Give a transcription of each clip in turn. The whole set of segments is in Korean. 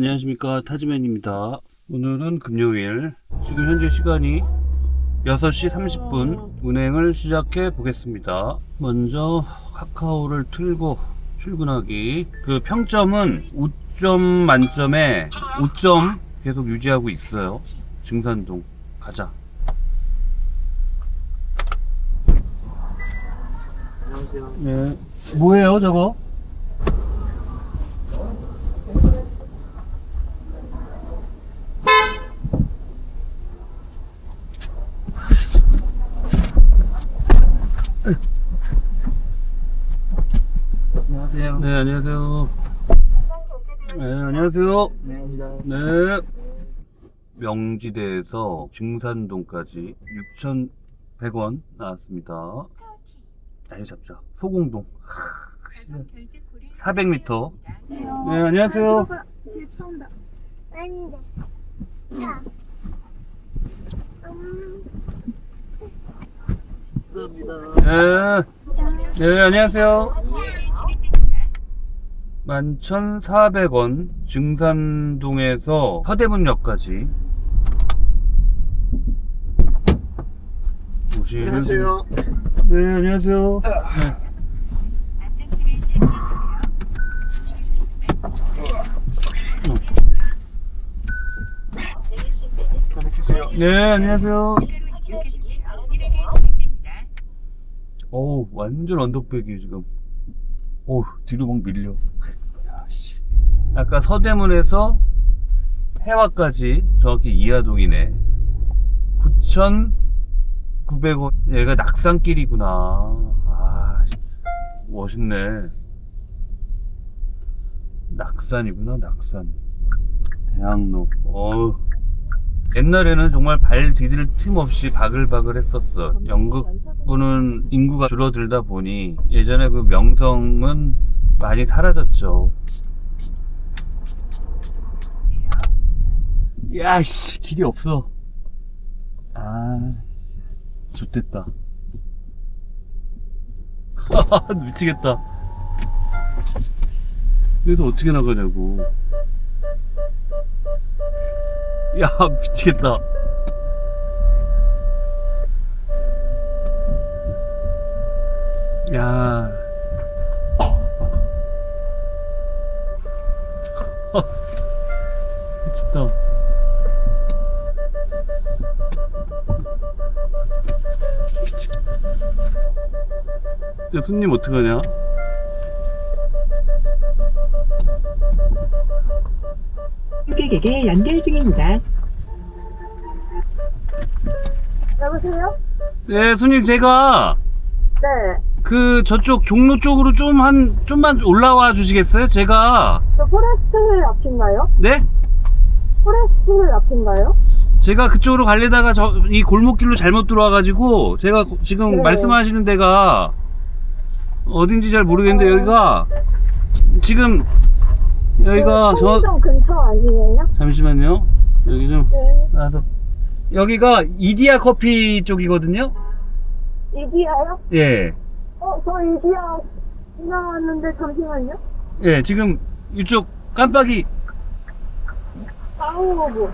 안녕하십니까. 타즈맨입니다. 오늘은 금요일. 지금 현재 시간이 6시 30분. 운행을 시작해 보겠습니다. 먼저 카카오를 틀고 출근하기. 그 평점은 5점 만점에 5점 계속 유지하고 있어요. 증산동. 가자. 안녕하세요. 네. 뭐예요 저거? 안녕하세요. 네 안녕하세요 네 안녕합니다. 네. 명지대에서 증산동까지 6,100원 나왔습니다. 아유 잡자. 소공동. 400m. 네, 안녕하세요. 뒤에 차 온다. 아닌데. 차. 음, 감사합니다. 네. 네, 안녕하세요. 11,400원 증산동에서 서대문역까지 오시는 안녕하세요. 분- 네, 안녕하세요. 네. 편히 계세요. 네, 안녕하세요. 어우, 완전 언덕백이 지금. 어우, 뒤로 막 밀려. 아까 서대문에서 해화까지 정확히 이하동이네. 9,900원. 얘가 낙산길이구나. 아, 씨. 멋있네. 낙산이구나, 낙산. 대학로. 어우. 옛날에는 정말 발 디딜 틈 없이 바글바글 했었어. 연극부는 인구가 줄어들다 보니 예전에 그 명성은 많이 사라졌죠. 야씨 길이 없어. 아, 좋됐다. 미치겠다. 여기서 어떻게 나가냐고. 야 미치겠다 야 미쳤다 근데 손님 어떡하냐 고객에게 연결 중입니다. 여보세요? 네 손님 제가 네. 그 저쪽 종로 쪽으로 좀 한 좀만 올라와 주시겠어요? 제가 저 포레스트 앞인가요? 네? 포레스트 앞인가요? 제가 그쪽으로 가려다가 저 이 골목길로 잘못 들어와가지고 제가 고- 지금 네. 말씀하시는 데가 어딘지 잘 모르겠는데 어. 여기가 지금 여기가 그저 근처 아니에요? 잠시만요 여기 좀 네. 나서 여기가 이디야 커피 쪽이거든요 이디야요? 예. 어, 저 이디야 지나왔는데 잠시만요. 예, 지금 이쪽 깜빡이 아우고.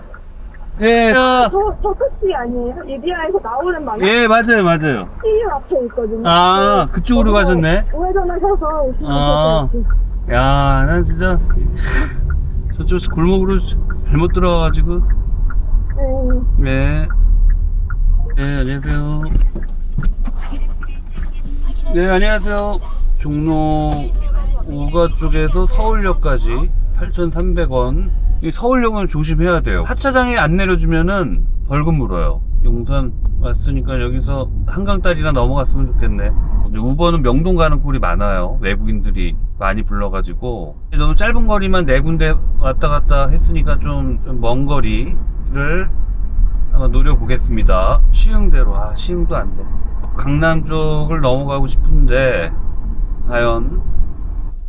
예, 아, 저, 저 택시 아니에요? 이디야에서 나오는 방향? 예, 맞아요, 맞아요. CU 앞에 있거든요. 아, 그쪽으로 거기서 가셨네. 우회전하셔서 오시면 아. 될것 같아요. 야, 난 진짜 저쪽 골목으로 잘못 들어와가지고. 네. 네. 네, 안녕하세요. 네, 안녕하세요. 종로 5가 쪽에서 서울역까지 8,300원. 이 서울역은 조심해야 돼요. 하차장에 안 내려주면은 벌금 물어요. 용산 왔으니까 여기서 한강 다리나 넘어갔으면 좋겠네. 우버는 명동 가는 꼴이 많아요. 외국인들이 많이 불러가지고. 너무 짧은 거리만 네 군데 왔다 갔다 했으니까 좀 먼 거리를 한번 노려보겠습니다. 시흥대로. 아, 시흥도 안 돼. 강남 쪽을 넘어가고 싶은데, 과연,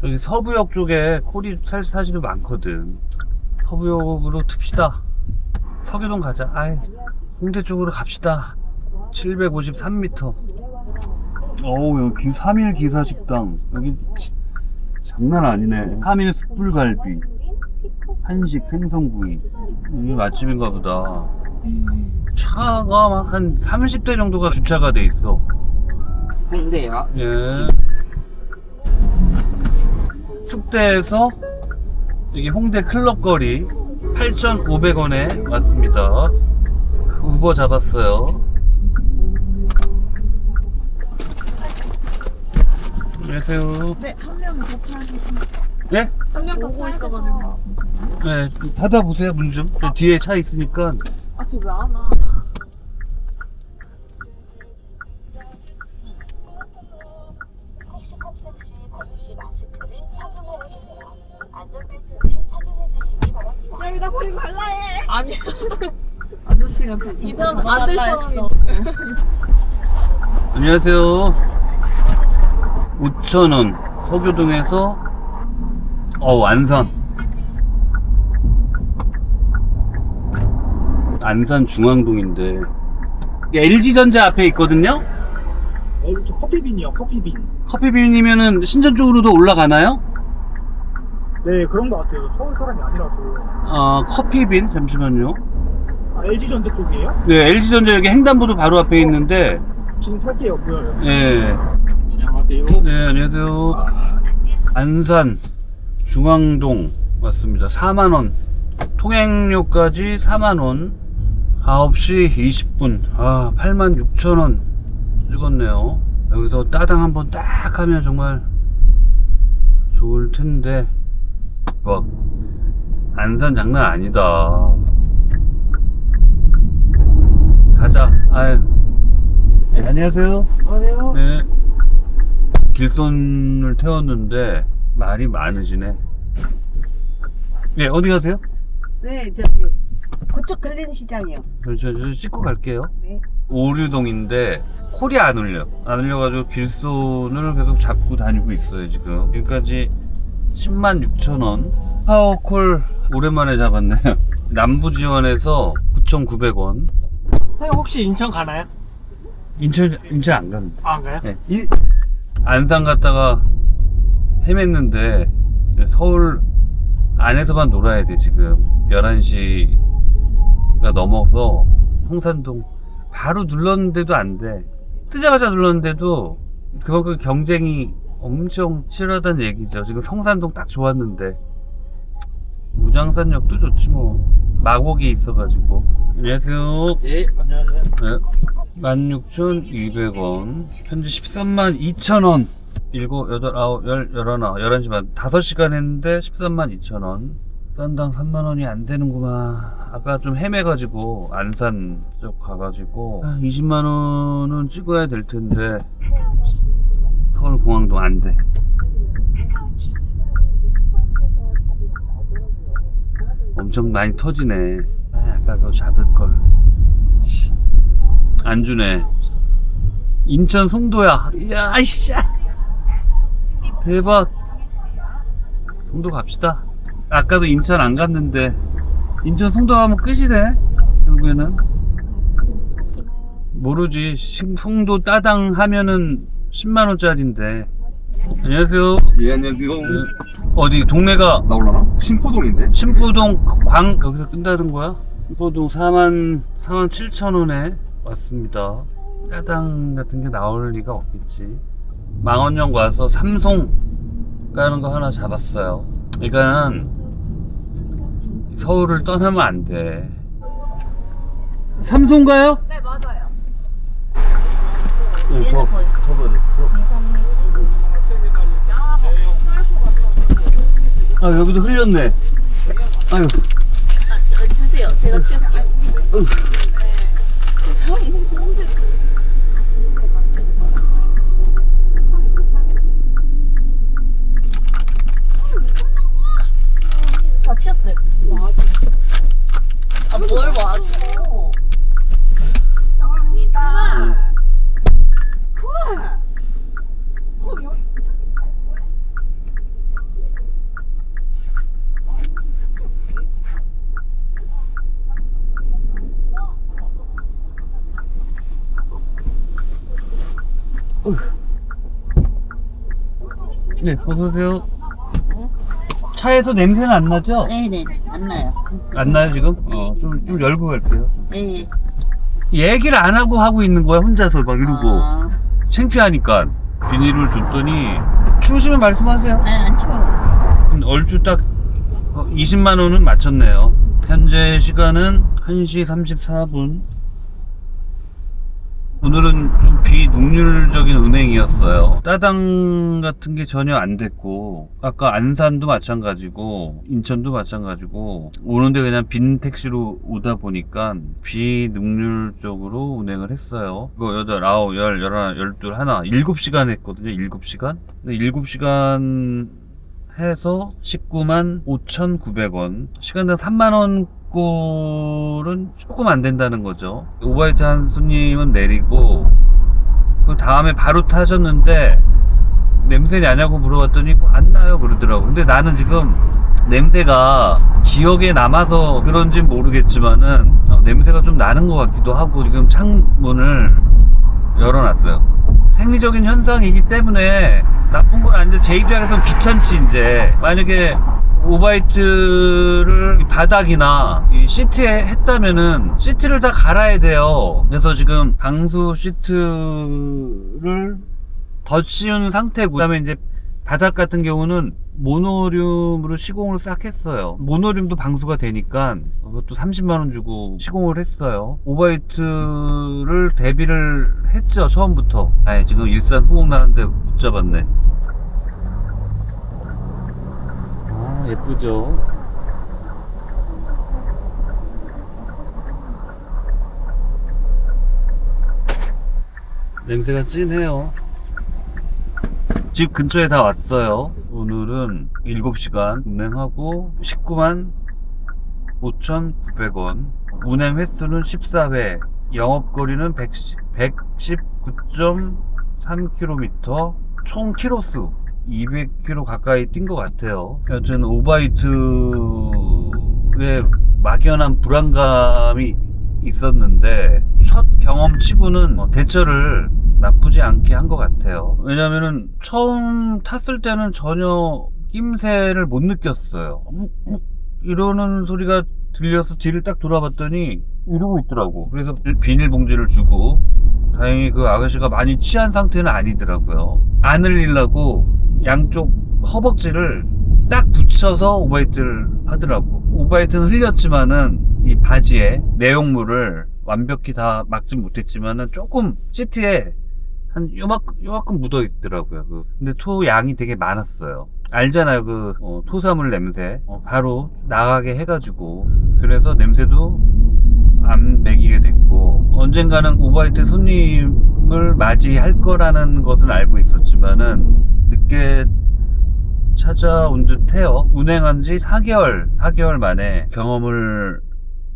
저기 서부역 쪽에 콜이 사- 사실은 많거든. 서부역으로 틉시다. 서교동 가자. 아이, 홍대 쪽으로 갑시다. 753m. 어우, 여기 3일 기사식당. 여기 지- 장난 아니네. 3일 숯불갈비. 한식 생선구이. 이 맛집인가 보다. 차가 막 한 30대 정도가 주차가 돼 있어. 홍대요. 예. 숙대에서 여기 홍대 클럽거리 8,500원에 왔습니다. 우버 잡았어요. 안녕하세요. 네, 한 명은 도착하겠습니다. 네? 한명 보고 있어가지고. 네, 닫아보세요, 문 좀. 저 뒤에 차 있으니까. 아, 쟤왜안 와? 주시기 바랍니다. 여기다 버리고 갈라 해. 아니. 아저씨가 그 이상 안될 사람이. 안녕하세요. 5,000원. 서교동에서, 어, 안산. 안산 중앙동인데. LG전자 앞에 있거든요? 어, 저 커피빈이요, 커피빈. 커피빈이면은 신전 쪽으로도 올라가나요? 네, 그런 것 같아요. 서울 사람이 아니라서. 어, 커피빈? 잠시만요. 아, LG전자 쪽이에요? 네, LG전자 여기 횡단보도 바로 앞에 있는데, 지금 탈게요, 보여요. 예. 안녕하세요. 네, 안녕하세요. 안산 중앙동 왔습니다. 4만원. 통행료까지 4만원. 9시 20분. 아, 8만 6천원 찍었네요. 여기서 따당 한번 딱 하면 정말 좋을 텐데. 와, 안산 장난 아니다. 가자. 아유. 네, 안녕하세요. 안녕하세요. 네. 길손을 태웠는데 말이 많으시네. 네, 어디 가세요? 네, 저기 고척 걸린 시장이요. 저, 저, 저 찍고 갈게요. 네. 오류동인데 콜이 안 울려. 안 울려가지고 길손을 계속 잡고 다니고 있어요 지금. 여기까지 10만 6천 원. 파워콜 오랜만에 잡았네요. 남부지원에서 9,900원. 사장님 혹시 인천 가나요? 인천 인천 안 갑니다. 아, 안 가요? 네. 이- 안산 갔다가 헤맸는데 서울 안에서만 놀아야 돼 지금 11시가 넘어서 홍산동 바로 눌렀는데도 안돼 뜨자마자 눌렀는데도 그만큼 경쟁이 엄청 치열하다는 얘기죠 지금 성산동 딱 좋았는데 무장산역도 좋지 뭐 마곡이 있어가지고 안녕하세요 네, 안녕하세요. 네. 16,200원. 현재 13만 2천원. 7, 8, 9, 10, 11, 11시 반. 5시간 했는데 13만 2천원. 건당 3만원이 안 되는구만. 아까 좀 헤매가지고, 안산 쪽 가가지고, 20만원은 찍어야 될 텐데, 서울 공항도 안 돼. 엄청 많이 터지네. 아, 아까 그거 잡을걸. 씨. 안 주네. 인천 송도야. 이야, 아이씨. 대박. 송도 갑시다. 아까도 인천 안 갔는데. 인천 송도 가면 끝이네. 결국에는. 모르지. 신- 송도 따당 하면은 10만 원짜리인데. 안녕하세요. 예 안녕하세요 어디, 동네가 나올라나? 신포동인데? 신포동 광 여기서 끝나는 거야? 신포동 4만 4만 7천 원에 왔습니다. 따당 같은 게 나올 리가 없겠지. 망원역 와서 삼송 가는 거 하나 잡았어요. 그러니까 서울을 떠나면 안 돼. 삼송 가요? 네, 맞아요. 네, 더, 더 가야 아 여기도 흘렸네. 아유. 아, 주세요. 제가 치울게요. 다 치웠어요. 아, 뭘 와줘. 이상합니다. 네, 어서오세요. 차에서 냄새는 안 나죠? 네네. 안 나요. 안 나요 지금? 어, 좀, 좀 열고 갈게요. 네. 얘기를 안 하고 하고 있는 거야 혼자서 막 이러고 아, 창피하니까 비닐을 줬더니 추우시면 말씀하세요. 아니, 안 치워. 얼추 딱 20만 원은 맞췄네요. 현재 시간은 1시 34분. 오늘은 좀 비능률적인 운행이었어요. 따당 같은 게 전혀 안 됐고, 아까 안산도 마찬가지고, 인천도 마찬가지고, 오는데 그냥 빈 택시로 오다 보니까 비능률적으로 운행을 했어요. 이거 여덟, 아홉, 열, 열하나, 열둘, 하나, 일곱 시간 했거든요. 일곱 시간. 근데 일곱 시간 해서 19만 5,900원. 시간당 3만원 꼴은 조금 안 된다는 거죠. 오바이트 한 손님은 내리고, 그 다음에 바로 타셨는데, 냄새 나냐고 물어봤더니 안 나요 그러더라고. 근데 나는 지금 냄새가 기억에 남아서 그런지 모르겠지만은 어, 냄새가 좀 나는 것 같기도 하고 지금 창문을 열어놨어요. 생리적인 현상이기 때문에 나쁜 건 아닌데 제 입장에선 귀찮지 이제 만약에 오바이트를 이 바닥이나 이 시트에 했다면은 시트를 다 갈아야 돼요. 그래서 지금 방수 시트를 덧씌운 상태고 그다음에 이제 바닥 같은 경우는 모노륨으로 시공을 싹 했어요. 모노륨도 방수가 되니까 그것도 30만원 주고 시공을 했어요. 오바이트를 대비를 했죠 처음부터. 아 지금 일산 후옥 나는데 못 잡았네 아 예쁘죠 냄새가 진해요 집 근처에 다 왔어요. 오늘은 7시간 운행하고 19만 5,900원. 운행 횟수는 14회. 영업거리는 119.3km. 총 키로수 200km 가까이 뛴 것 같아요. 여튼 오바이트에 막연한 불안감이 있었는데 첫 경험치고는 뭐 대처를 나쁘지 않게 한 것 같아요. 왜냐면은 처음 탔을 때는 전혀 낌새를 못 느꼈어요. 이러는 소리가 들려서 뒤를 딱 돌아봤더니 이러고 있더라고. 그래서 비닐봉지를 주고 다행히 그 아가씨가 많이 취한 상태는 아니더라고요. 안 흘리려고 양쪽 허벅지를 딱 붙여서 오바이트를 하더라고. 오바이트는 흘렸지만은 이 바지에 내용물을 완벽히 다 막진 못했지만은 조금 시트에 한 요만큼, 요만큼 묻어 있더라고요. 그. 근데 토 양이 되게 많았어요. 알잖아요. 그, 어, 토사물 냄새. 어, 바로 나가게 해가지고. 그래서 냄새도 안 배기게 됐고. 언젠가는 오바이트 손님을 맞이할 거라는 것은 알고 있었지만은, 늦게 찾아온 듯 해요. 운행한 지 4개월, 4개월 만에 경험을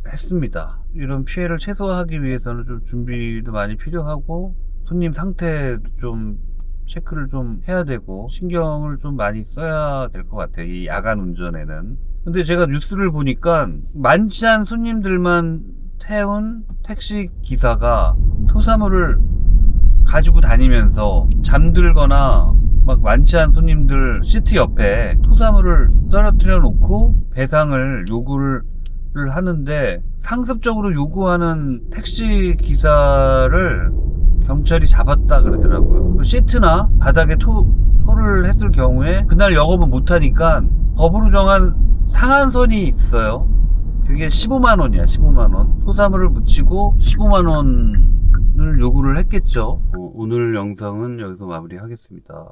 했습니다. 이런 피해를 최소화하기 위해서는 좀 준비도 많이 필요하고, 손님 상태도 좀 체크를 좀 해야 되고 신경을 좀 많이 써야 될 것 같아요. 이 야간 운전에는. 근데 제가 뉴스를 보니까 않은 손님들만 태운 택시 기사가 토사물을 가지고 다니면서 잠들거나 막 않은 손님들 시트 옆에 토사물을 떨어뜨려 놓고 배상을 요구를 하는데 상습적으로 요구하는 택시 기사를 경찰이 잡았다 그러더라고요. 그 시트나 바닥에 토, 토를 했을 경우에 그날 영업을 못하니까 법으로 정한 상한선이 있어요. 그게 15만 원이야, 15만 원. 토사물을 묻히고 15만 원을 요구를 했겠죠. 어, 오늘 영상은 여기서 마무리하겠습니다.